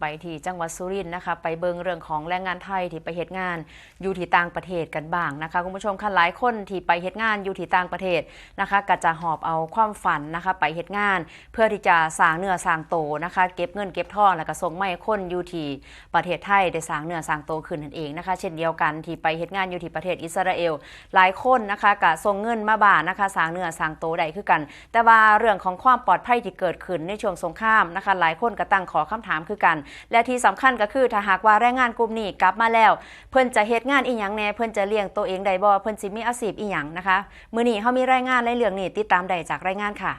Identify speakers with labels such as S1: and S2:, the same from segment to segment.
S1: ไปที่จังหวัดสุรินทร์นะคะ ไปเบิงเรื่องของแรงงานไทยที่ไปเฮ็ดงานอยู่ที่ต่างประเทศกันบ้างนะคะคุณผู้ชมคะหลายคนที่ไปเฮ็ดงานอยู่ที่ต่างประเทศนะคะก็จะหอบเอาความฝันนะคะ ไปเฮ็ดงาน เพื่อที่จะสร้างเนื้อสร้างโตนะคะ เก็บเงินเก็บทองแล้วก็ส่งไม่คนอยู่ที่ประเทศไทยได้สร้างเนื้อสร้างโตขึ้นนั่นเองนะคะ เช่นเดียวกันที่ไปเฮ็ดงานอยู่ที่ประเทศอิสราเอล หลายคนนะคะก็ส่งเงินมาบ้านนะคะสร้างเนื้อสร้างโตได้คือกัน แต่ว่าเรื่องของความปลอดภัยที่เกิดขึ้นในช่วงสงครามนะคะ หลายคนก็ตั้งขอคำถามคือกันและที่สำคัญก็คือถ้าหากว่าแรงงานกลุ่มนี้กลับมาแล้ว เพิ่นจะเฮ็ดงานอีหยังแหน่เพิ่นจะเลี้ยงตัวเองได้บ่เพิ่นสิมีอาชีพอีหยังนะคะมื้อนี้เฮามีรายงานในเรื่องนี้ติดตามได้จากรายงานค่ะ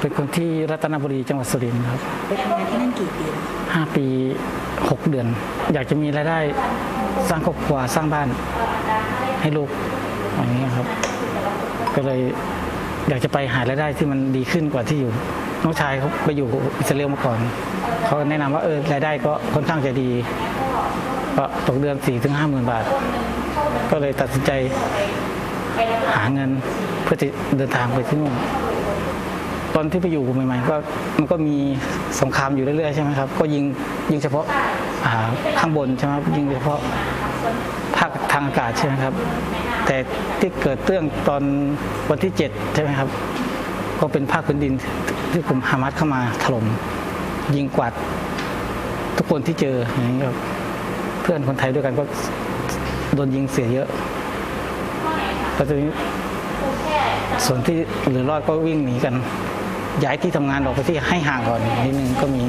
S2: เป็นคนที่รัตนบุรีจังหวัดสุรินทร์ครับ
S3: ไปทำงานที่นั่นกี่ปี
S2: ห้าปีหกเดือน อยากจะมีรายได้สร้างครอบครัวสร้างบ้าน ให้ลูกอย่างนี้ครับ ก็เลยอยากจะไปหารายได้ที่มันดีขึ้นกว่าที่อยู่ น้องชายเขาไปอยู่อิสราเอลมาก่อน เขาแนะนำว่าเออรายได้ก็ค่อนข้างจะดีก็ตกเดือนสี่ถึงห้าหมื่นบาท ก็เลยตัดสินใจหาเงินเพื่อจะเดินทางไปที่นู่นตอนที่ไปอยู่ใหม่ๆก็มันก็มีสงครามอยู่เรื่อยๆใช่ไหมครับ ก็ยิงยิงเฉพาะข้างบนใช่ไหมครับยิงเฉพาะาคทางอากาศใช่ไหมครับ แต่ที่เกิดเรื่องตอนวันที่เจ็ดใช่ไหมครับ ก็เป็นภาคพื้นดินที่กลุ่มฮามาสเข้ามาถล่มยิงกวาดทุกคนที่เจออย่างนี้ครับเพื่อนคนไทยด้วยกันก็โดนยิงเสียเยอะแล้วทีนี้ส่วนที่เหลือรอดก็วิ่งหนีกัน ย้ายที่ทำงานออกไปที่ให้ห่างก่อนนิดนึงก็มี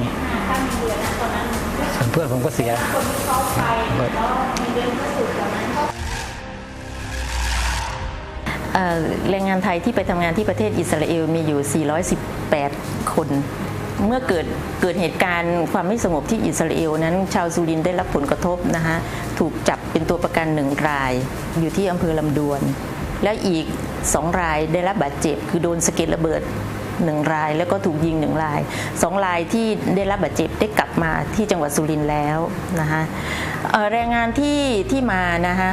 S2: ส่วนเพื่อนผมก็เสีย
S3: แรงงานไทยที่ไปทำงานที่ประเทศอิสราเอลมีอยู่ 418 คน เมื่อเกิดเกิดเหตุการณ์ความไม่สงบที่อิสราเอลนั้น ชาวสุรินได้รับผลกระทบนะคะถูกจับเป็นตัวประกันหนึ่งราย อยู่ที่อำเภอลำดวน และอีกสองรายได้รับบาดเจ็บ คือโดนสะเก็ดระเบิดหนึ่งราย แล้วก็ถูกยิงหนึ่งรายสองรายที่ได้รับบาดเจ็บได้กลับมาที่จังหวัดสุรินทร์แล้วนะคะแรงงานที่ที่มานะคะ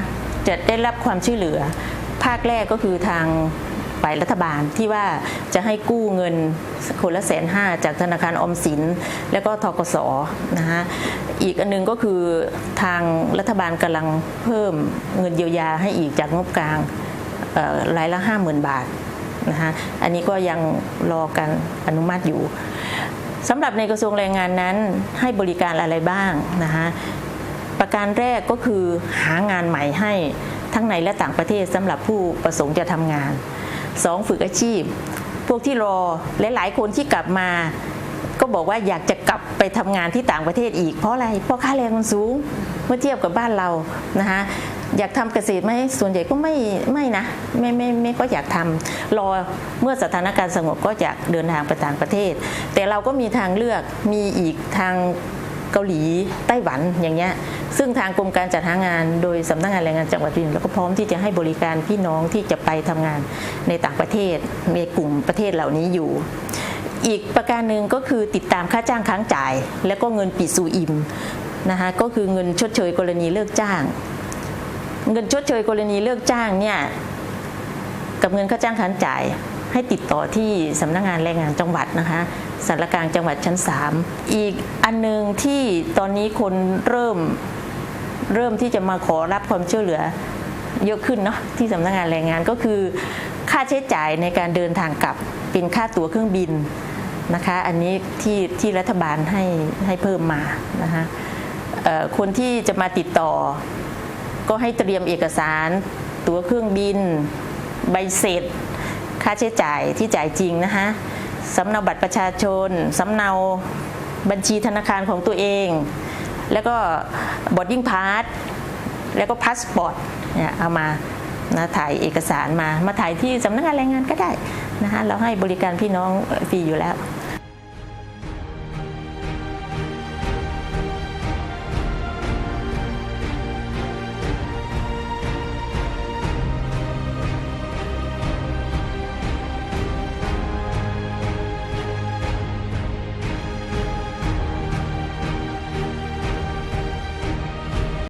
S3: จะได้รับความช่วยเหลือ ภาคแรกก็คือทางฝ่ายรัฐบาลที่ว่าจะให้กู้เงินคนละแสนห้าจากธนาคารอมสิน แล้วก็ทกสนะฮะอีกอันหนึงก็คือทางรัฐบาลกำลังเพิ่มเงินเยียวยาให้อีกจากงบกลางรายละห้าหมื่นบาทนะฮะอันนี้ก็ยังรอการอนุมัติอยู่สำหรับในกระทรวงแรงงานนั้นให้บริการอะไรบ้างนะคะประการแรกก็คือหางานใหม่ให้ ทั้งในและต่างประเทศสำหรับผู้ประสงค์จะทำงาน 2. ฝึกอาชีพ พวกที่รอและหลายคนที่กลับมา ก็บอกว่าอยากจะกลับไปทำงานที่ต่างประเทศอีกเพราะอะไรเพราะค่าแรงมันสูงเมื่อเทียบกับบ้านเรานะคะอยากทำเกษตรไหมส่วนใหญ่ก็ไม่ไม่นะไม่ไม่ไม่ก็อยากทำรอเมื่อสถานการณ์สงบก็อยากเดินทางไปต่างประเทศ แต่เราก็มีทางเลือกมีอีกทาง เกาหลีไต้หวันอย่างเงี้ยซึ่งทางกรมการจัดหางานโดยสำนักงานแรงงานจังหวัดสุรินทร์แล้วก็พร้อมที่จะให้บริการพี่น้องที่จะไปทำงานในต่างประเทศในกลุ่มประเทศเหล่านี้อยู่อีกประการหนึ่งก็คือติดตามค่าจ้างค้างจ่าย และก็เงินปีซูอิมนะคะก็คือเงินชดเชยกรณีเลิกจ้าง เงินชดเชยกรณีเลิกจ้างเนี่ยกับเงินค่าจ้างค้างจ่าย ให้ติดต่อที่สำนักงานแรงงานจังหวัดนะคะ สารกลางจังหวัดชั้น 3 อีกอันหนึงที่ตอนนี้คนเริ่มเริ่มที่จะมาขอรับความช่วยเหลือเยอะขึ้นเนาะที่สำนักงานแรงงานก็คือค่าใช้จ่ายในการเดินทางกลับเป็นค่าตั๋วเครื่องบินนะคะ อันนี้ที่ที่รัฐบาลให้ให้เพิ่มมานะคะคนที่จะมาติดต่อ ก็ให้เตรียมเอกสาร ตั๋วเครื่องบิน ใบเสร็จ ค่าใช้จ่ายที่จ่ายจริงนะคะ สำเนาบัตรประชาชน สำเนาบัญชีธนาคารของตัวเอง แล้วก็บอดดิ้งพาสแล้วก็พาสปอร์ตเนี่ยเอามานะถ่ายเอกสารมา มาถ่ายที่สำนักงานแรงงานก็ได้นะคะเราให้บริการพี่น้องฟรีอยู่แล้ว